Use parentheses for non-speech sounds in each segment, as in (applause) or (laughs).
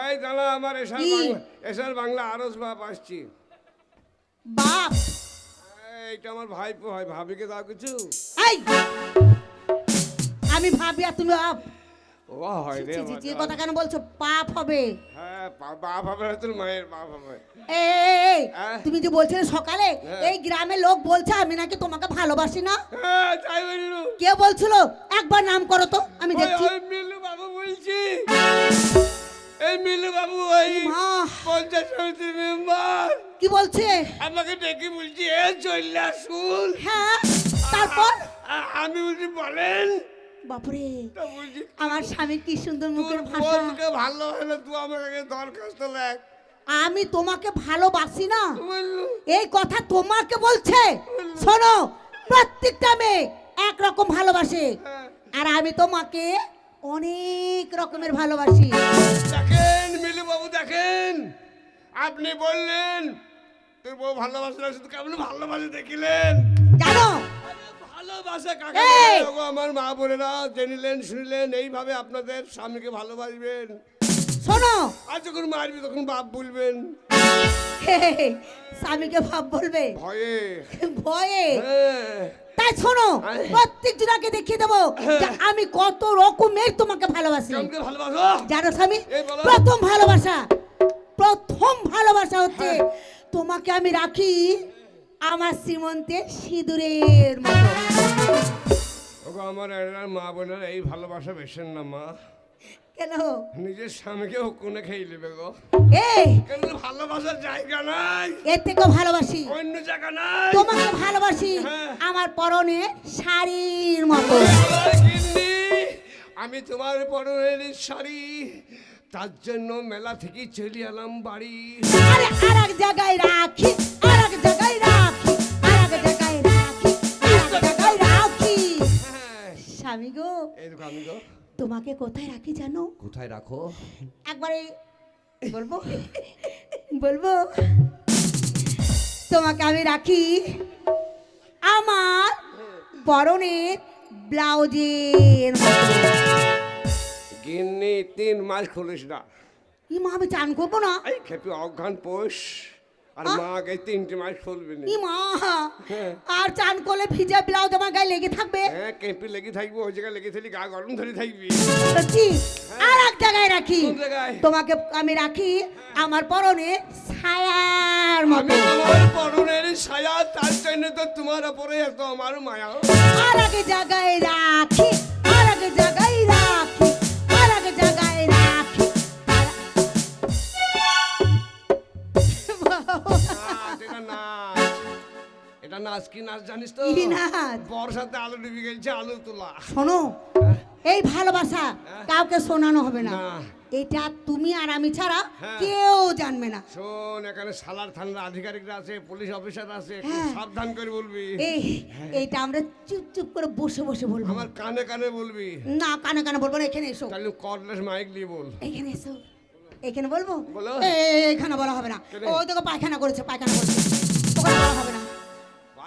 এই দাঁড়া আমার এসার কি? বাংলা এসার বাংলা আরস বাপ আসছি। বাপ? এইটা আমার ভাইপো হয় ভাবিকে দাও কিছু। এই! আমি ভাবি আর তুমি বাপ ও হয় রে ছি, ছি, আমার ছি, এ কথা কেন বলছো? পাপ হবে। হ্যাঁ বা- বাপ হবে না তোর মায়ের বাপ হবে। এই, এই, এই, হ্যাঁ? তুমি যে বলছিলে সকালে হ্যাঁ। এই গ্রামের লোক বলছে আমি নাকি তোমাকে ভালোবাসি না। হ্যাঁ তাই বললু। কে বলছিল? একবার নাম করো তো আমি ওই দেখছি। ওই বাবু বলছি। এই মিলু বাবু ওই মা। পঞ্চায়েত সমিতির মেম্বার। কি বলছে? আমাকে ডেকে বলছি এ চল্লা শুন হ্যাঁ তারপর? আমি বলছি বলেন। বাপরে আমার স্বামী কি সুন্দর তোর মুখের ভাষা। ভালো না তুই আমাকে দরখাস্ত লেখ। আমি তোমাকে ভালোবাসি না। এই কথা তোমাকে বলছে। শোনো প্রত্যেকটা মেয়ে একরকম ভালোবাসে। হ্যাঁ। আর আমি তোমাকে অনেক রকমের ভালোবাসি। বাবু দেখেন। আপনি বললেন তোর বউ ভালোবাসে না শুধু কেমন ভালোবাসে দেখিলেন? জানো ভালোবাসা কাকে আমার মা বোনেরা জেনিলেন শুনিলেন এইভাবে আপনাদের স্বামীকে ভালোবাসবেন। শোনো। আর যখন মারবি তখন বাপ বলবেন। স্বামীকে ভাব বলবে? ভয়ে। ভয়ে? হ্যাঁ। তাই শোনো প্রত্যেক জনাকে দেখিয়ে দেবো যে আমি কত রকমের তোমাকে ভালোবাসি। জানো স্বামী প্রথম ভালোবাসা প্রথম ভালোবাসা হচ্ছে তোমাকে আমি রাখি আমার সীমন্তে সিঁদুরের মতো। আমার মা বোনের এই ভালোবাসা বেশেন না মা। কেন? নিজের স্বামীকেও কোনে খেয়ে নেবে গো? এই কেন ভালোবাসার জায়গা নাই? এর থেকেও ভালোবাসি। অন্য জায়গা নাই? তোমাকে ভালোবাসি। হ্যাঁ। আমার পরনে শাড়ির মতো। আমি তোমার পরনের শাড়ি তার জন্য মেলা থেকে চলে এলাম বাড়ি। আরে আর এক জায়গায় রাখি আর এক জায়গায় রাখি আর এক জায়গায় রাখি আর এক জায়গায় রাখি। হ্যাঁ, স্বামী গো। এই আমি গো। তোমাকে কোথায় রাখি জানো? কোথায় রাখো? একবারে বলব? বলব? তোমাকে আমি রাখি আমার বরণের ব্লাউজের। গিন্নি তিন মাস খুলিস না। ই মা আমি চান করব না। এই খেপি অজ্ঞান পোষ। আর মা তিনটে মাস খুলবি না মা হ্যাঁ। আর চান করলে ভিজা ব্লাউজ আমার গায়ে লেগে থাকবে? হ্যাঁ কেঁপি লেগে থাকবি ওই জায়গায় লেগে থাকলি গা গরম ধরে থাকবি। সত্যি? আর এক জায়গায় রাখি। তোমাকে আমি রাখি আমার পরনে ছায়ার মতো। পরনের ছায়া তার জন্য তো তোমার ওপরে এত আমার মায়া। আর এক জায়গায় রাখি আর এক জায়গায় রাখি আর এক জায়গায় রাখি। এটা নাচ কি নাচ জানিস তো? কি নাচ? বর্ষাতে আলু ডুবে গেছে আলু তোলা। শোনো এই ভালোবাসা কাউকে শোনানো হবে না। এটা তুমি আর আমি ছাড়া হ্যাঁ। কেউ জানবে না। শোন এখানে সালার থানার আধিকারিকরা আছে পুলিশ অফিসার আছে হ্যাঁ। সাবধান করে বলবি। এইটা আমরা চুপ চুপ করে বসে বসে বলব। আমার কানে কানে বলবি। না কানে কানে বলব না এখানে এসো। তাহলে কর্ডলেস মাইক নিয়ে বল। এখানে এসো। এখানে বলব? বলো। এখানে বলা হবে না? ওই দেখো পায়খানা করেছে পায়খানা করেছে।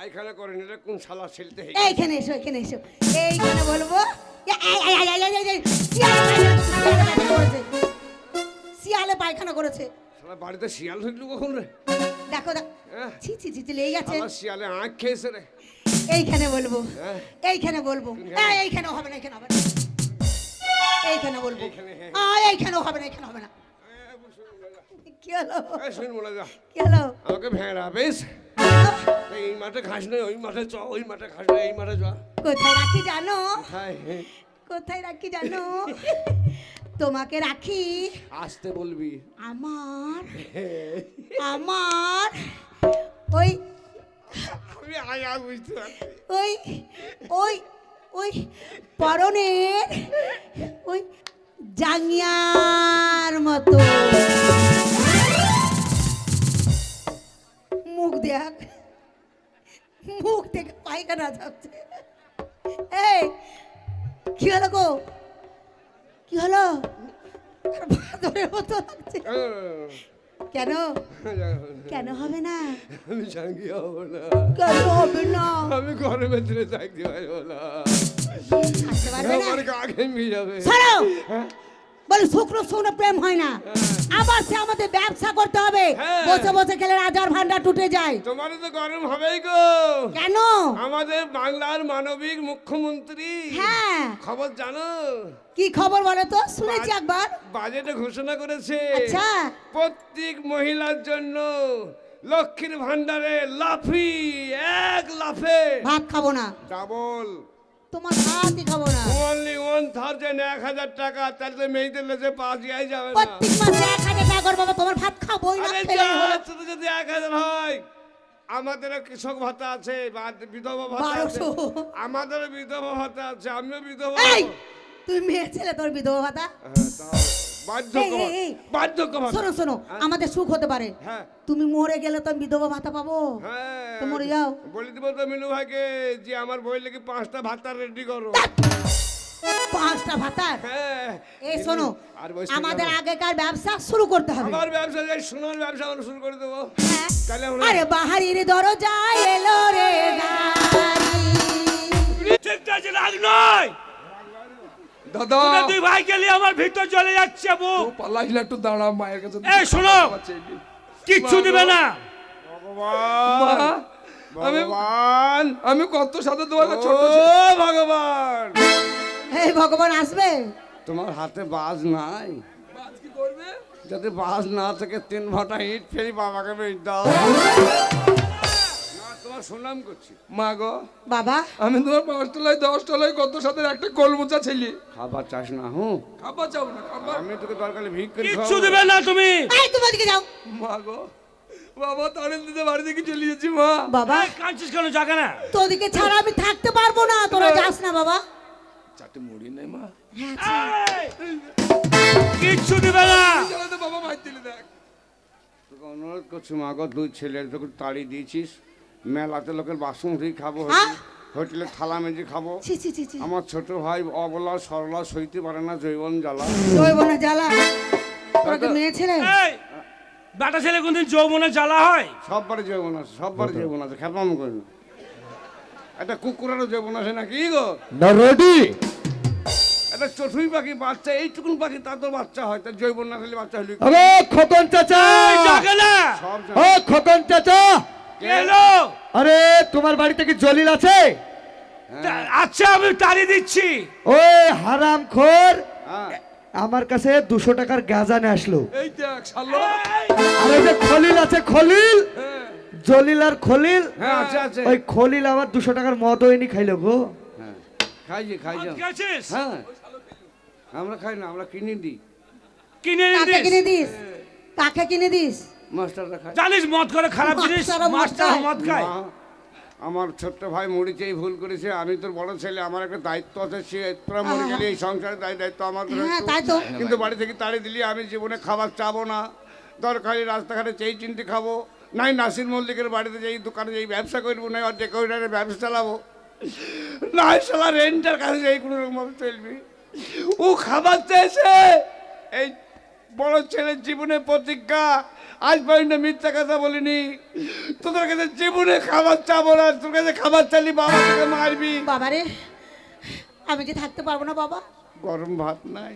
পায়খানা করেন এটা কোন শালা ছেলতে এইখানে এসো এখানে এসো। এইখানে বলব শিয়ালে পায়খানা করেছে, শালা বাড়িতে শিয়াল ধরলু কখন রে? দেখো হ্যাঁ? ছি ছি ছি লেগে গেছে। শিয়ালে আঁখ খেয়েছে রে। এইখানে বলব হ্যাঁ। এইখানে বলব? এইখানে হবে না এখানে হবে না। এইখানে বলব। এইখানে, হ্যাঁ। হবে না এখানে হবে না। কি হলো? কি হলো? আমাকে ভেড়া বেশ। এই মাঠে ঘাস নেই ওই মাঠে চ ওই মাঠে ঘাস নেই এই মাঠে চ। কোথায় রাখি জানো? কোথায় রাখি জানো? তোমাকে রাখি। আসতে বলবি। আমার আমার ওই আমি আয়া বুঝতে ওই ওই ওই পরনের ওই জাঙ্গিয়ার মতো। মুখ দেখ (laughs) মুখ থেকে পায়খানা যাচ্ছে। এই কি হলো গো? কি হলো? আর মতো লাগছে কেন? কেন হবে না? আমি সঙ্গী হব না। কেন হবে না? আমি ঘরের ভেতরে থাকতে পারব না। আমার গা ঘেমে যাবে? হ্যাঁ? বলে শুক্র শুনে প্রেম হয় না। আবার সে আমাদের ব্যবসা করতে হবে। হ্যাঁ। বসে বসে খেলে রাজার ভান্ডার টুটে যায়। তোমারও তো গরম হবেই গো। কেন? আমাদের বাংলার মানবিক মুখ্যমন্ত্রী। হ্যাঁ। খবর জানো? কি খবর বলো তো? শুনেছি একবার। বাজেটে ঘোষণা করেছে। আচ্ছা। প্রত্যেক মহিলার জন্য লক্ষ্মীর ভান্ডারে লাফি এক লাফে। ভাত খাব না। ডাবল। তোমার ভাতই খাব না। অনলি ওয়ান থাউজেন্ড এক হাজার টাকা তাহলে তো মেয়েদের লেজে পাঁচ যাই যাবে না। প্রত্যেক মাসে এক হাজার টাকা করে বাবা তোমার ভাত খাবোই না আরে যা, শুধু যদি এক হাজার হয়। আমাদেরও কৃষক ভাতা আছে বিধবা ভাতা আছে। আমাদেরও বিধবা ভাতা আছে আমিও বিধবা। এই তুই মেয়ে ছেলে তোর বিধবা ভাতা? হ্যাঁ, তাও ভাতা শোনো শোনো হ্যাঁ। আমাদের সুখ হতে পারে। হ্যাঁ। তুমি মরে গেলে তো আমি বিধবা ভাতা পাবো। হ্যাঁ। তো মরে যাও। বলে দিব তো ভাইকে যে আমার বই লেগে পাঁচটা ভাতা রেডি করো। পাঁচটা হ্যাঁ। এই শোনো আমাদের আগেকার ব্যবসা শুরু করতে হবে। আমার ব্যবসা যাই সোনার ব্যবসা আমরা শুরু করে দেবো। আরে বাহারির এলো রে গাড়ি। ঠিক আছে রাগ নয়। দাদা। দুই ভাই গেলে আমার ভিতর চলে যাচ্ছে বুক পালাইস না একটু দাঁড়া মায়ের কাছে এই শোনো। কিচ্ছু দিবে না। ভগবান আমি ভগবান। আমি কত সাথে তোমার ছোট ভগবান। এই ভগবান আসবে? তোমার হাতে বাজ নাই। বাজ কি করবে? যদি বাজ না থাকে তিন ভাটা ইট ফেরি বাবাকে বেচ দাও। তোমার সুনাম করছি। মা গো বাবা। আমি তোমার পাঁচ তলায় দশ তলায় কত সাথে একটা কলমোচা ছেলে। খাবার চাস না হুঁ? খাবার চাও না খাবার। আমি তোকে দরকার ভিক করে কিচ্ছু খাওয়াবো। না তুমি। এই তুমি ওদিকে যাও। মা গো বাবা তাড়িয়ে দিতে বাড়ি থেকে চলে যাচ্ছি মা। বাবা। কাঁদছিস কেন জাগে না? তোদিকে ছাড়া আমি থাকতে পারব না তোরা যাস না বাবা। চারটে মুড়ি নেই মা। কিচ্ছু দিবে না। তো বাবা মার দিলি দেখ। তোকে অনুরোধ করছি মা গো দুই ছেলে তোকে তাড়ি দিয়েছিস। মেলাতে লোকের বাসন ধুই খাব হ্যাঁ? হোটেলে থালা মেজে খাব। ছি ছি ছি ছি। আমার ছোট ভাই অবলা সরলা সইতে পারে না জৈবন জ্বালা। রইব না জ্বালা? মেয়ে ছেলে? বেটা ছেলে কোনদিন যৌবনে জ্বালা হয়? সব বারে জৈবন আছে সব বারে জৈবন আছে খেপাম করি একটা কুকুরেরও জৈবন আছে নাকি গো? না রেডি! একটা চটুই পাখি বাচ্চা এইটুকুন পাখি তার তো বাচ্চা হয় তার জৈবন না বাচ্চা হলে খোকন চাচা! সব চাচা! আরে তোমার বাড়িতে কি জলিল আছে? আচ্ছা আমি তাড়ি দিচ্ছি। ওই হারাম খোর হ্যাঁ। আমার কাছে দুশো টাকার গাঁজা নিয়ে আসলো। এই দেখ শালো। এই, আর ওই যে খলিল আছে খলিল? হ্যাঁ। জলিল আর খলিল? হ্যাঁ আছে আছে। ওই খলিল আমার দুশো টাকার মদ এনে খাইলো গো। হ্যাঁ। খাইছি খাইছি হ্যাঁ। আমরা খাই না আমরা কিনে দিই। কিনে কিনে দিস? দিস কাকে কিনে দিস? মাস্টাররা খায়। জানিস মদ করে খারাপ জিনিস? মাস্টার। মদ খায়। আমার ছোট্ট ভাই মরিচেই ভুল করেছে আমি তোর বড় ছেলে আমার একটা দায়িত্ব আছে সে তোরা মরে গেলে এই সংসারের দায় দায়িত্ব আমার হ্যাঁ কিন্তু বাড়ি থেকে তাড়ি দিলি আমি জীবনে খাবার চাবো না। দরকারি রাস্তাঘাটে চেয়ে চিনতে খাব। নাই নাসির মল্লিকের বাড়িতে যাই দোকানে যাই ব্যবসা করব না আর ডেকোরেটারের ব্যবসা চালাবো। নাই সালা রেন্টার কাছে যাই কোনো রকম ভাবে চলবি। ও খাবার চেয়েছে। এই বড় ছেলের জীবনে প্রতিজ্ঞা। আজ পর্যন্ত মিথ্যা কথা বলিনি। তোদের কাছে জীবনে খাবার চাবো না তোর কাছে খাবার চালি বাবা তোকে মারবি। বাবারে আমি কি থাকতে পারব না বাবা। গরম ভাত নাই!